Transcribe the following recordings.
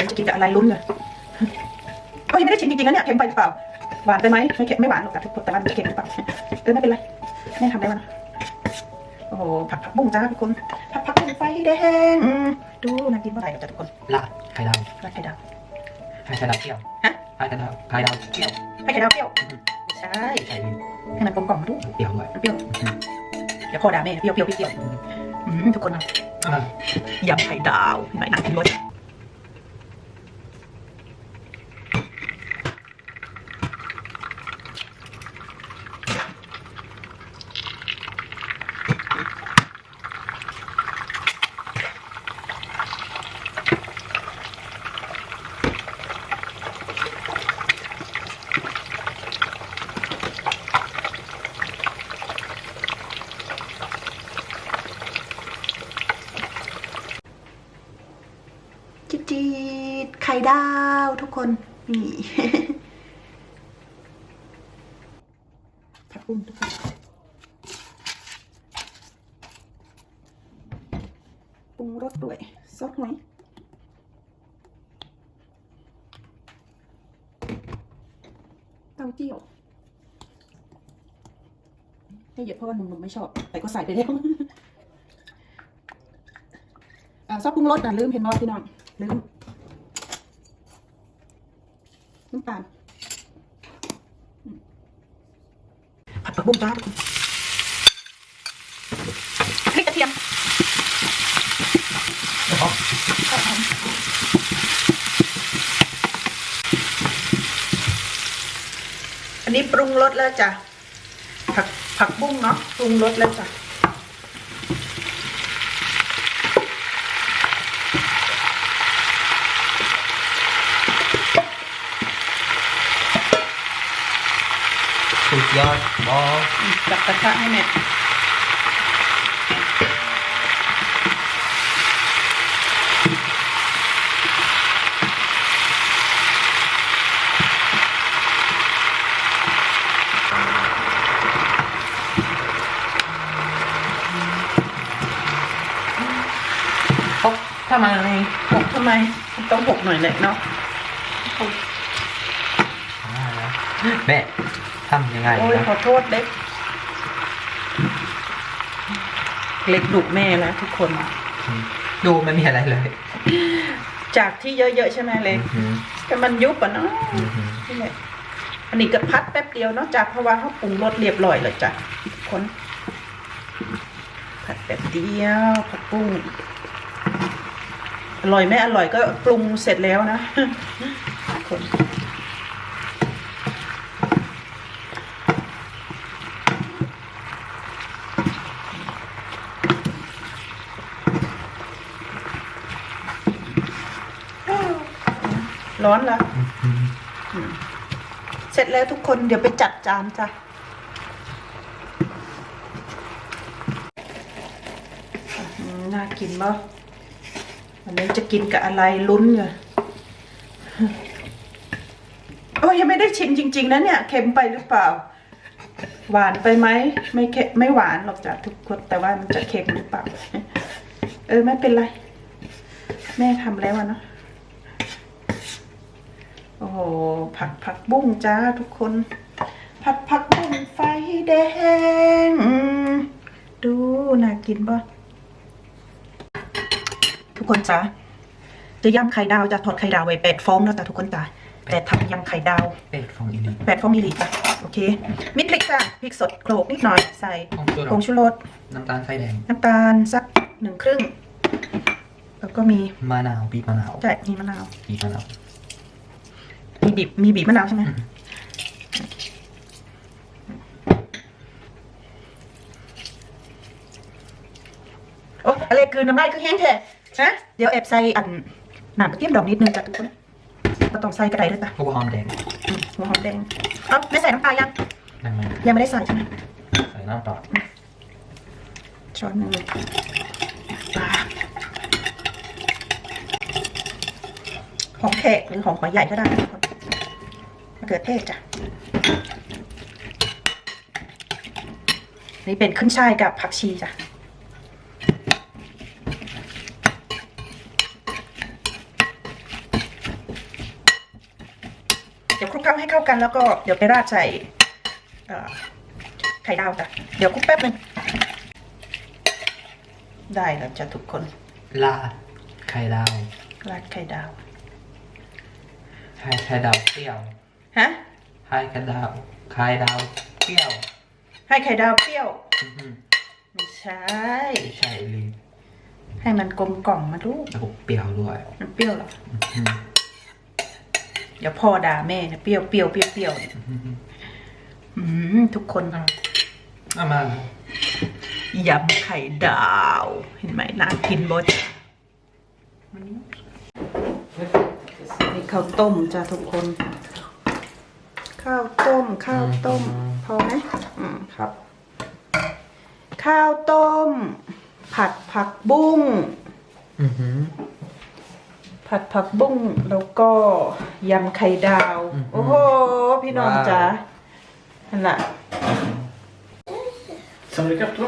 มันจะกินกับอะไรลุ้นเลยก็ยังไม่ได้ชิมจริงๆนะเนี่ยเค็มไปหรือเปล่า หวานไปไหมไม่เค็มไม่หวานหรอกแต่ทุกคนแต่ว่ามันจะเค็มหรือเปล่าเออไม่เป็นไรแม่ทำได้วะนะโอ้โหผักผักบุ้งจ้าทุกคนผักผักบุ้งไฟแดงอืมดูน่ากินเมื่อไหร่จ้าทุกคนลาดไข่ดาวราดไข่ดาวไข่ดาวเปรี้ยวฮะไข่ดาวไข่ดาวเปรี้ยวให้ไข่ดาวเปรี้ยวใช่ไข่ให้มันกลมกล่อมดูเปรี้ยวด้วยเปรี้ยวเดี๋ยวพ่อด่าแม่เปรี้ยวเปรี้ยวเปรี้ยวอืมทุกคนนะยำไข่ดาวเห็นไหมน่ากินรสจิ จีดไข่ดาวทุกคนนี่ผักบุ้งทุกคนปรุงรสด้วยซอสหอยเต้าเจี้ยวให้เยอะเพราะว่าหนุ่มๆไม่ชอบ แต่ก็ใส่ไปแล้วซอสปรุงรสอะลืมเห็นบ่พี่น้อง ลืมน้ำตาลอืมผัดผักบุ้งจ้าทุกคนพริกกระเทียมอันนี้ปรุงรสแล้วจ้ะผักผักบุ้งเนาะปรุงรสแล้วจ้ะ ยอดบอสจับกระทะให้แม่หกทำไมหกทำไม ต้องหกหน่อยแหละเนาะแม่ ทำยังไงโอ้ยนะขอโทษเล็ก เล็กดุแม่แล้วทุกคนดูไม่มีอะไรเลยจากที่เยอะๆใช่ไหมเล็ก อืมแต่มันยุบอะเนาะอืมนี่แหละอันนี้ก็พัดแป๊บเดียวเนาะจากเพราะว่าเขาปรุงรสเรียบร้อยเลยจ้ะทุกคนผัดแป๊บเดียวผัดปุ้งอร่อยไม่อร่อยก็ปรุงเสร็จแล้วนะทุกคน ร้อนละอืมเสร็จแล้วทุกคนเดี๋ยวไปจัดจานจ้ะน่ากินบ่วันนี้จะกินกับอะไรลุ้นเลยโอ้ยยังไม่ได้ชิมจริง ๆนะเนี่ยเค็มไปหรือเปล่า หวานไปไหมไม่เค็มไม่หวานหรอกจ้ะทุกคนแต่ว่ามันจะเค็มหรือเปล่า เออไม่เป็นไร แม่ทำแล้วเนาะ โอ้โห ผักผักบุ้งจ้าทุกคน ผักผักบุ้งไฟแดงอืมดูน่ากินป่ะทุกคนจ้าจะย่ำไข่ดาวจะทอดไข่ดาวไว้แปดฟองแล้วจ้ะทุกคนจ้าแต่ทำยำไข่ดาวเป็ดฟองอีลีแปดฟองอีหลีจ้ะโอเค มิดพริกจ้ะพริกสดโขลกนิดหน่อยใส่ฟองตัวผงชูรสน้ำตาลไฟแดง น้ำตาลสักหนึ่งครึ่ง แล้วก็มีมะนาวบีบมะนาวใช่มีมะนาวบีบมะนาว มีบีบมีบีบมะนาวใช่ไหมอืมโอ้อะไรคือน้ำลายคือแห้งแท้ฮะเดี๋ยวแอบใส่อันหนามกระเทียมดอกนิดนึงจ้ะทุกคนก็ต้องใส่กระไดด้วยจ้ะหัวหอมแดงอืมหัวหอมแดงเอ้าไม่ใส่น้ำปลายังได้ไหมยังไม่ได้ใส่ใช่ไหมใส่น้ำปลาช้อนหนึ่งปลาหอมแขกหรือหอมหัวใหญ่ก็ได้นะทุกคนมะเขือเทศจ้ะ นี่เป็นขึ้นช่ายกับผักชีจ้ะเดี๋ยวคลุกเคล้าให้เข้ากันแล้วก็เดี๋ยวไปราดใส่เอ่อไข่ดาวจ้ะ เดี๋ยวคลุกแป๊บหนึง ได้แล้วจ้ะทุกคน ลาดไข่ดาว ราดไข่ดาวให้ไข่ดาวเปรี้ยว ฮะให้ไข่ดาวไข่ดาวเปรี้ยว ให้ไข่ดาวเปรี้ยว อื้อหือไม่ใช่ ไม่ใช่เลยให้มันกลมกล่อมมาลูก แล้วก็เปรี้ยวด้วยมันเปรี้ยวเหรอ อื้อหือเดี๋ยวพ่อด่าแม่นะเปรี้ยวเปรี้ยวเปรี้ยวเปรี้ยวเนี่ยอื้อหืออืมทุกคนเอามายำไข่ดาว เห็นไหมน่ากินบดนี่ข้าวต้มจ้ะทุกคน ข้าวต้ม ข้าวต้ม พอไหมอืมครับ ข้าวต้ม ผัดผักบุ้งอือหือ ผัดผักบุ้งแล้วก็ยำไข่ดาว อืมโอ้โห พี่น้องว้าว จ๋านั่นแหละ Samlar ikapp då?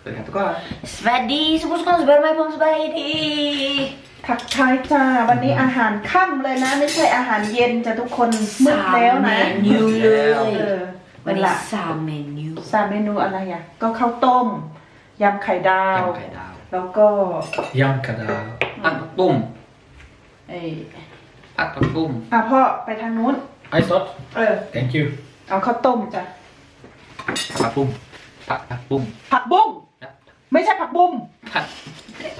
เปิดครับทุกคนสวัสดีสุภาพสกุลสบายไหมผมสบายดี ผักไทยจ้า วันนี้อาหารค่ำเลยนะ ไม่ใช่อาหารเย็นจ้ะทุกคนมืดแล้วนะสามเมนูเลย เออวันนั่นนี้แหละสามเมนูสามเมนูอะไรอะ ก็ข้าวต้มยำไข่ดาว ยำไข่ดาว แล้วก็ Jankada. ผัดผักบุ้งไอ้ผัดผักบุ้งอะพ่อไปทางนู้น I start. เออ Thank you. เอาข้าวต้มจ้ะผักบุ้งผัดผักบุ้งผักบุ้งนะ ไม่ใช่ผักบุ้งผัด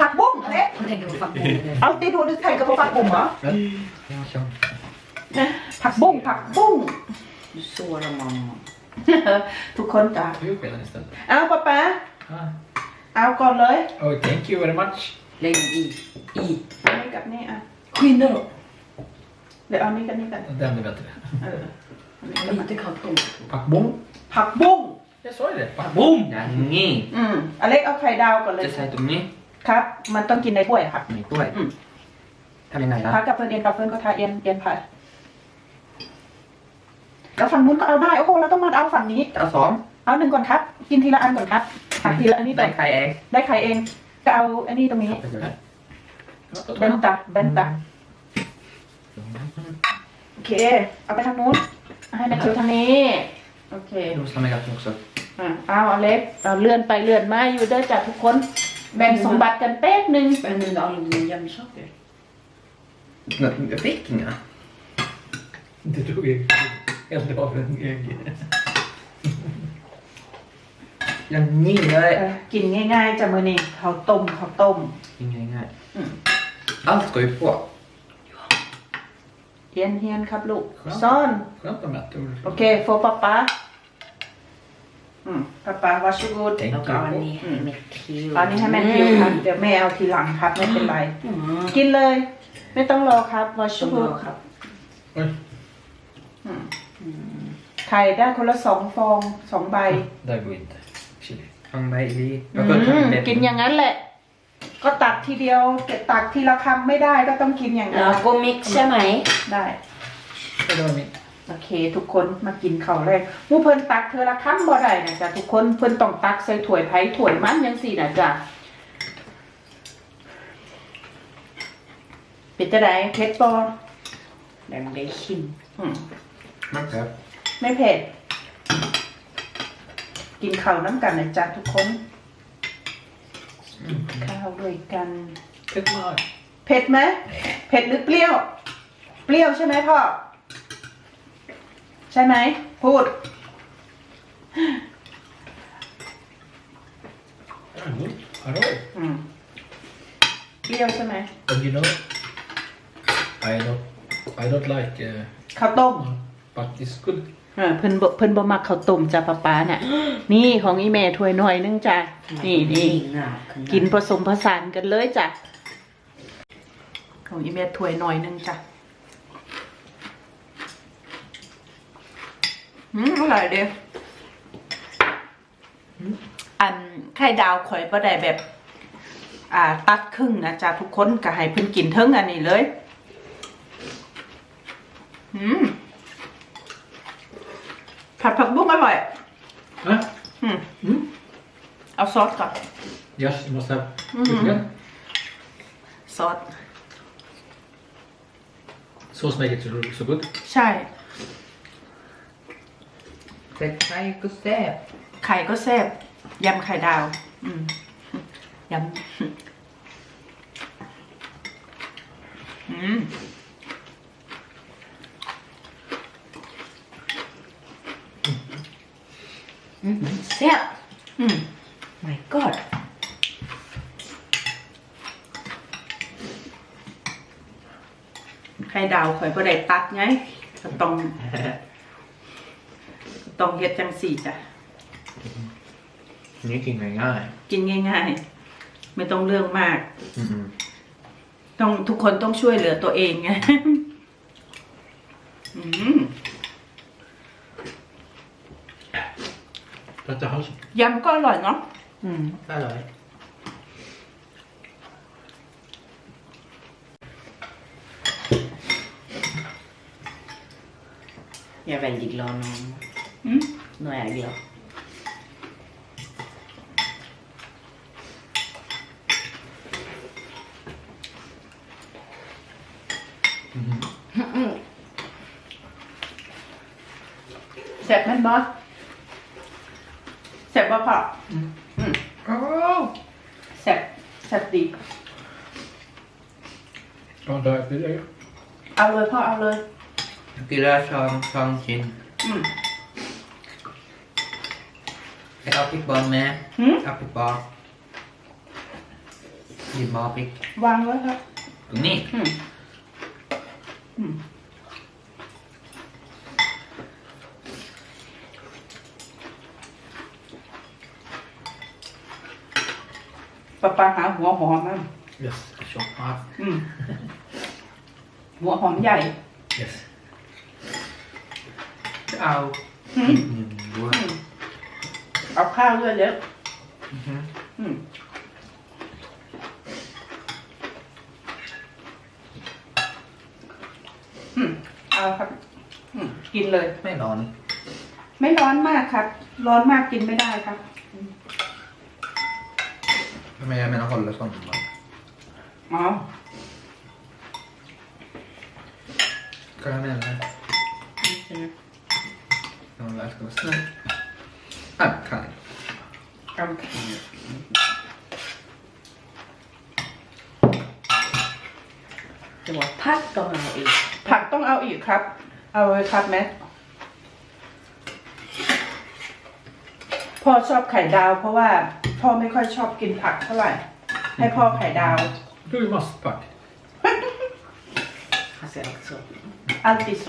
ผักบุ้งเล็กคนไทยดูฟังผมเลยเอาตีดูดิไทยกับผักบุ้งเหรอ Ja, kör. ผักบุ้งผักบุ้งสัวละมังทุกคนจ้ะ Ta ihop hela istället. เอาป๊าป๊า Ah. เอาก่อนเลย Oh, thank you very much. เล่นอีอีอันนี้กับนี่อะควีนเนอร์เดี๋ยวเอานี่กับนี่กัน Den är bättre. เอออันนี้อันกับนี้มันที่เขาตุ่ม Pack bom. ผักบุ้ง Jag sa ju det. ผั Pack กบุ้งอย่างนี้อืมอเล็กเอาไข่ดาวก่อนเลยจะใส่ตรงนี้ครับ มันต้องกินในถ้วยครับในถ้วยอืมทำยังไงล่ะพักกับเฟิร์นเอียนกับเฟิร์นก็ทาเอียนเอียนผ่าแล้วฝั่งนู้นก็เอาได้โอ้โหเราต้องมาเอาฝั่งนี้เอาสองเอาหนึ่งก่อนครับ กินทีละอันก่อนครับหักทีละอันนี้ก่ได้อนใครเอง ได้ไข่เองก็เอาอันนี้ตรงนี้ Ja, เบนตาเบนตาโอเค เอาไปทางนู้นให้แมทธิวทางนี้ โอเคดูสมัยกับทุกคน อะเอาอเล็กเอาเลื่อนไปเลื่อนมาอยู่เด้อจ้ะทุกคน แบ่งสมบัติกันแป๊บหนึ่งเป็นหนึ่งเอาหนึ่งยำช็อกเลย Jag fick inga. Det tog jag. Hällde av en egen. อย่างนี้เลยเออกินง่ายๆจ้ะมือนี้ข้าวต้มข้าวต้มกินง่ายอืมๆ Allt ska ju på. เฮียนเฮียนครับลูกซ่อน Skönt om att โอเคโฟป๊าป๊า อืมป๊าป๊าวาชูกูดแล้ว Thank ก็อัน you. นี้ให้แมทธิวตอนนี้ให้แม่ทิวครับ เดี๋ยวแม่เอาทีหลังครับ ไม่เป็นไร อืมกินเลย ไม่ต้องรอครับวาชูชั่วโมกูงดครับ Oj. ไข่ได้คนละสองฟองสองใบ Där går inte. Chili. ทางใบดีอืมกินอย่างนั้นแหละ ก็ตักทีเดียวตักทีละคำไม่ได้ก็ต้องกินอย่างแล้นั้วนก็มิกซ์ใช่ไหม ได้ Det var min. โอเค ทุกคนมากินข้าวแรกหมู่เพิ่นตักเธอละคำบ่ได้นะจ๊ะทุกคนเพิ่นต้องตักใส่ถ้วยไผ่ถ้วยมันยังสี่นะจ๊ะเป็นจะไดเผ็ดบ่แบ่งได้ชิมอืมมันครับไม่เผ็ดกินข้าวน้ำกันนะจ๊ะทุกคนข้าวด้วยกัน Ett mal. เผ็ดไหมเผ็ดหรือเปรี้ยว เปรี้ยวใช่ไหมพ่อ ใช่ไหม พูด Hallå. อืมเปรี้ยวใช่ไหม But you know, I don't, I don't like, uh, ข้าวต้ม but it's good. เออเพิ่นบ่เพิ่นบ่มักข้าวต้มจ้ะป้าป้าเนี่ยนี่ของอีแม่ถ้วยหน่อยนึงจ้ะนี่นี่ง่ากินผสมผสานกันเลยจ้ะของอีเมทถ้วยหน่อยนึงจ้ะ อืมอร่อยเดียวอันไข่ดาวข่อยบ่ได้แบบ อ่า ตัดครึ่งนะจ๊ะทุกคนก็ให้เพิ่นกินเทิงอันนี้เลย อืมผัดผักบุ้งอร่อย Huh? อืม Mm. เอาซอสก่อน Yes, you must have. Mhm. Chicken. ซอส Sauce make it so, so good. ใช่ แต่ไข่ก็แซ่บไข่ก็แซ่บยำไข่ดาว อืมยำอืม Mm, Sep. อืม My god. ไข่ดาวข่อยบ่ได้ตักไงก็ต้องก็ ต้องเฮ็ดจังสี่จ้ะ นี่กินง่ายกินง่าย ๆ ไม่ต้องเรื่องมาก ๆอืมต้องทุกคนต้องช่วยเหลือตัวเองไง อืม Detta har ยำก็อร่อยเนาะ Mm. อร่อย Jag är väldigt glad nu. อื ม Nu är jag glad. Mm. แซ่บแม่นบ่แซ่บบ่พ่อโอ้แซ่บแซ่บดี Ja, där är det. เอาเลยพ่อเอาเลยกินแล้วช้อนช้อนชิ้น อืม ไป เอาพริกบอลไหมหืมเอาพริกบอลหยิบหมอพริกวางไว้ครับตรงนี้อืมอืมปลาปลาหาหัวหอมมั้ง Yes, chop half. อืมหัวหอมใหญ่ Yes. เอาอืมอีกหนึ่งด้วยอืม เอาข้าวด้วยเยอะอือฮึอืมอืมเอาครับอืมกินเลย ไม่ร้อน ไม่ร้อนมากครับ ร้อนมากกินไม่ได้ครับทำไม jag menar hålla sån bara. อ๋อ Karamellen. Ja, det här ska vara snabbt. Ah, kan. โอเค Det var pack de har i. ผักต้องเอาอีกครับ เอาเลยครับแม่พ่อชอบไข่ดาว เพราะว่าพ่อไม่ค่อยชอบกินผักเท่าไหร่ ให้พ่อไข่ดาว Du är masspack. Fast jag också. อัลติโซ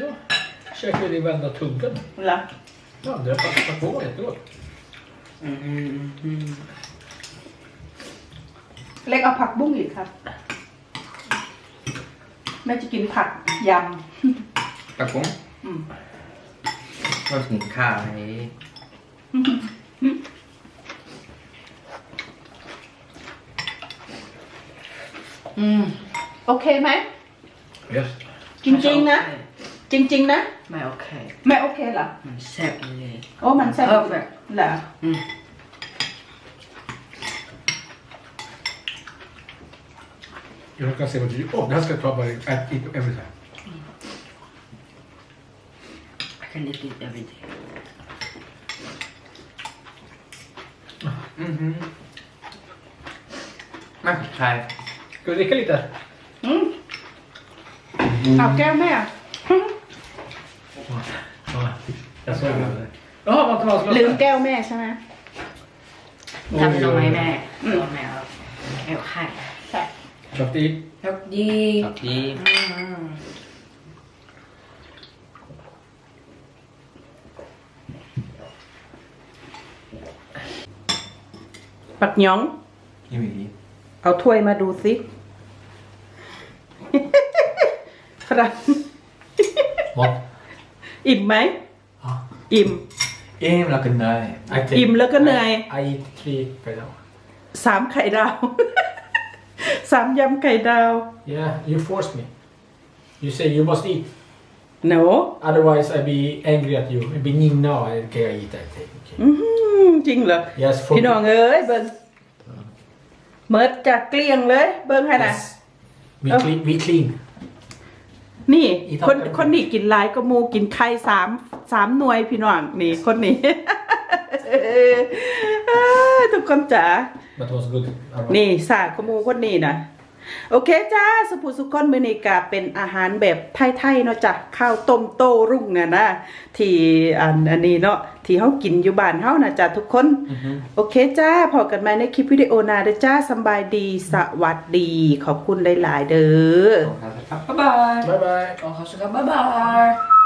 Ja. Käkar i vända tuggan. ละ Ja, det har passat på jättegott. Mm, mm. เล็กเอาผักบุ้งอีกครับ แม่จะกินผักย Tack på. ำอืม Vad ska ni kalla det? อืม โอเคไหม Yes. จริงๆนะ จริง ๆ นะ Men okej. แม่โอเคเหรอ Men säpp det. โอ้มันแซ่บ Perfect. เหรอ Mm. Jag kan se vad du... Åh, det här ska jag ta bara... Ät, eat every time. I can eat it every day. Mhm. Men, här. Ska vi dricka lite? อืมเอาแก้วแม่ Ja. Jag såg det. Jaha, vad tar ลืม man แก้วแม่ใช่ไหมทำลงไหมแม่ลงแม่เอาเอาให้ใช่ Köpt i. ยกดี Tack i. อืมปักหยอง Ge mig i. เอาถ้วยมาดูสิฝรั่ง Vad? อิ่มไหม Ja. อิ่ม Em like a nöj. I take- อิ่มแล้วก็เหนื่อย I, I eat three per day. สามไข่ดาว สามยำไข่ดาว Yeah, you forced me. You say you must eat. no Otherwise, I'd be angry at you. I'd be ning now. I okay, I eat that thing. Okay. อื้อหือจริงเหรอ Yes, for พี่น้องเอ้ยเบิ้งเมิดจากเกลี้ยงเลย เบิ้งให้นะ Yes. We Oh. clean. We clean. นี่ อีทอดคนกันคนนี้กินหลายก็มูกินไข่สามสามหน่วยพี่น้องนี่คนนี้ เอ้ยทุกคนจ๋า But it was good. Aroma. นี่สาขมูคนนี้นะ โอเคจ้าสุภูสุกอนเมนิกาเป็นอาหารแบบไทยๆเนาะจ้ะข้าวต้มโต้รุ่งอะนะที่อันอันนี้เนาะที่เฮากินอยู่บ้านเฮานะจ้ะทุกคน โอเคจ้าพอกันไหมในคลิปวิดีโอหนาเด้อจ้าสำบายดีสวัสดี ขอบคุณหลาย ๆ เด้อ Bye bye. Bye bye. ขอขอบคุณครับบ๊ายบาย